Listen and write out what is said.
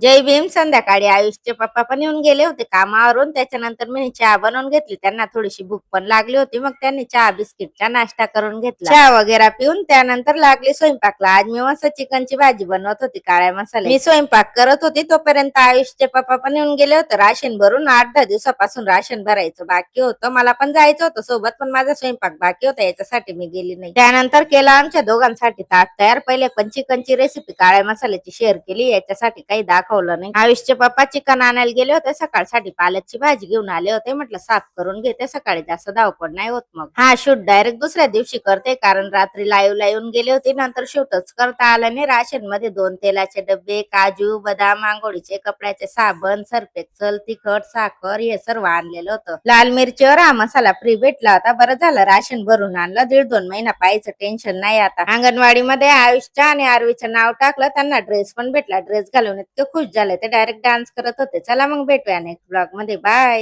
जय भीम. संध्याकाळी आयुषचे पप्पा पण येऊन गेले होते कामावरून. त्याच्यानंतर मी चहा बनवून घेतली. त्यांना थोडीशी भूक पण लागली होती. मग त्यांनी चहा बिस्किटचा नाश्ता करून घेतला. चहा वगैरे पिऊन त्यानंतर लागली स्वयंपाकला. आज मी मस्त चिकनची भाजी बनवत होती काळ्या मसाले मी स्वयंपाक करत होती. तोपर्यंत आयुषचे पप्पा पण येऊन गेले होते. राशन भरून आठ दहा दिवसापासून राशन भरायचं बाकी होतं. मला पण जायचं होतं. सोबत पण माझा स्वयंपाक बाकी होता. याच्यासाठी मी गेली नाही. त्यानंतर केला आमच्या दोघांसाठी ताट तयार. पहिले पण चिकनची रेसिपी काळ्या मसाल्याची शेअर केली. याच्यासाठी काही दाखव दाखवलं नाही. आयुषचे पप्पा चिकन आणायला गेले होते सकाळसाठी पालकची भाजी घेऊन आले होते म्हटलं साफ करून घेते सकाळी जास्त धावपड नाही होत मग. हा शूट डायरेक्ट दुसऱ्या दिवशी करते कारण रात्री लाईव्ह ला येऊन गेले होते नंतर शूटच करता आलं नाही. राशनमध्ये दोन तेलाचे डबे काजू बदाम आंघोळीचे कपड्याचे साबण सरपेक्सल तिखट साखर हे सर्व आणलेलं होतं. लाल मिरचीवर हा मसाला फ्री भेटला होता. बरं झालं राशन भरून आणलं. दीड दोन महिना पाहायचं टेन्शन नाही आता. अंगणवाडीमध्ये आयुषच्या आणि आरवीचं नाव टाकलं त्यांना ड्रेस पण भेटला. ड्रेस घालून इतके खुश झाले ते डायरेक्ट डान्स करत होते. चला मग भेटूया नेक्स्ट ब्लॉगमध्ये. बाय